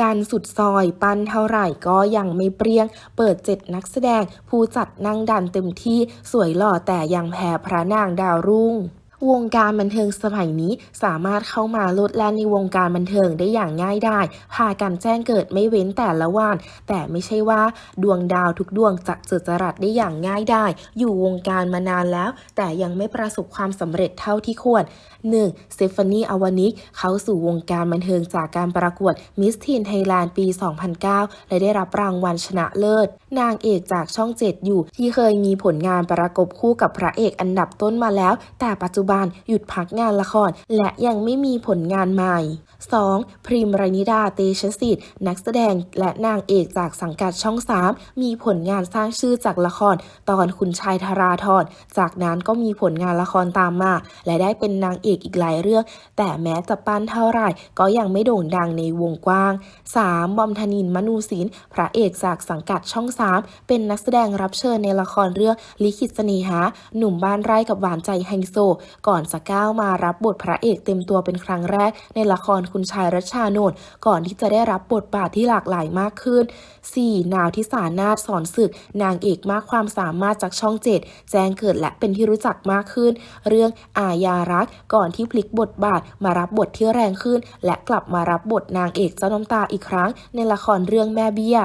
ดันสุดซอยปั้นเท่าไหร่ก็ยังไม่เปรี้ยง เปิดเจ็ดนักแสดง ผู้จัดนั่งดันเต็มที่สวยหล่อแต่ยังแพ้พระนางดาวรุ่ง วงการบันเทิงสมัยนี้สามารถเข้ามาลดแล่นในวงการบันเทิงได้อย่างง่ายได้พากันแจ้งเกิดไม่เว้นแต่ละวัน แต่ไม่ใช่ว่าดวงดาวทุกดวงจะเจอจรัสได้อย่างง่ายได้อยู่วงการมานานแล้ว แต่ยังไม่ประสบความสำเร็จเท่าที่ควร 1. เตฟานีอวานิกเข้าสู่วงการบันเทิงจากการประกวดมิสทีนไทยแลนด์ปี 2009 และได้รับรางวัลชนะเลิศ นางเอกจากช่อง7อยู่ที่เคยมีผลงานประกบคู่กับพระเอกอันดับต้นมาแล้ว แต่ปัจจุบันหยุดพักงานละคร และยังไม่มีผลงานใหม่ 2. พริมรนิดาเตชะสิทธิ์นักแสดงและนางเอกจากสังกัดช่อง 3 มีผลงานสร้างชื่อจากละคร ตอนคุณชายธาราธรจากนั้นก็มีผลงานละครตามมา และได้เป็นนางเอกอีกหลายเรื่อง แต่แม้จะปั้นเท่าไหร่ ก็ยังไม่โด่งดังในวงกว้าง 3. บอมธนินมนูศิลป์พระเอกจากสังกัดช่อง 3 เป็นนักแสดงรับเชิญในละครเรื่องลิขิตเสน่หา หนุ่มบ้านไร่กับหวานใจไฮโซก่อนจะก้าวมารับบทพระเอกเต็มตัวเป็นครั้งแรก ในละครคุณชายรัชชานนท์ก่อนที่จะได้รับบทบาทที่หลากหลายมากขึ้น 4. นาวทิสานาถสอนศึก นางเอกมากความสามารถจากช่อง7แจ้งเกิดและเป็นที่รู้จักมากขึ้น เรื่องอาญารักก่อนที่พลิกบทบาทมารับบทที่แรงขึ้น และกลับมารับบทนางเอกเจ้าน้ำตาอีกครั้ง ในละครเรื่องแม่เบี้ย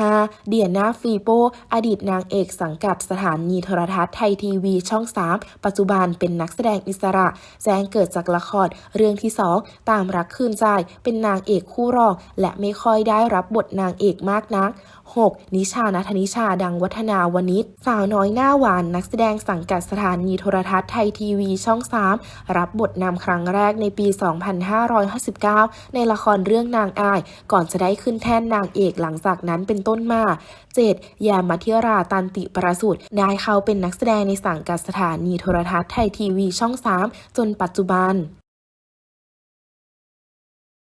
5. เดียนาฟีโป อดีตนางเอกสังกัดสถานีโทรทัศน์ไทยทีวีช่อง 3 ปัจจุบันเป็นนักแสดงอิสระ แจ้งเกิดจากละครเรื่องที่ 2 ตามรักคืนใจ เป็นนางเอกคู่รอง และไม่ค่อยได้รับบทนางเอกมากนัก 6. นิชานัทนิชาดังวัฒนาวนิชสาวน้อยหน้าหวานนักแสดงสังกัดสถานีโทรทัศน์ไทยทีวีช่อง 3 รับบทนำครั้งแรกในปี 2559 ในละครเรื่องนางอาย ก่อนจะได้ขึ้นแท่นนางเอกหลังจากนั้นเป็นต้นมา 7. ยามาธิราตันติประสูตรได้เข้าเป็นนักแสดงในสังกัดสถานีโทรทัศน์ไทยทีวีช่อง3 จนปัจจุบัน